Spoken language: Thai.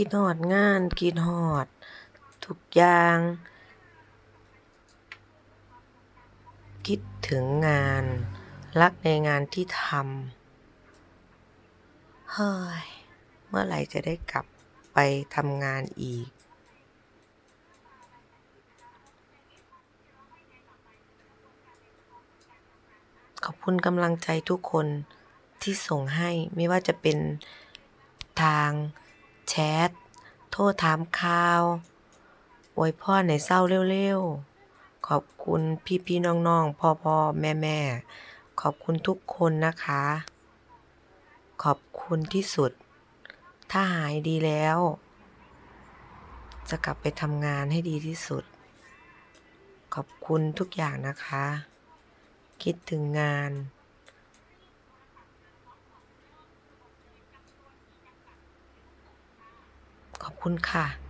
คิดฮอดงาน คิดฮอด ทุกอย่าง คิดถึงงาน รักในงานที่ทำเฮ้ย เมื่อไหร่จะได้กลับไปทำงานอีกขอบคุณกำลังใจทุกคนที่ส่งให้ไม่ว่าจะเป็นทาง แชตโทรถามข่าวอวยพรให้เซาเร็วๆ ขอบคุณพี่ๆน้องๆ พ่อๆ แม่ๆ ขอบคุณทุกคนนะคะ ขอบคุณที่สุด ถ้าหายดีแล้ว จะกลับไปทำงานให้ดีที่สุด ขอบคุณทุกอย่างนะคะ คิดถึงงาน ขอบ คุณค่ะ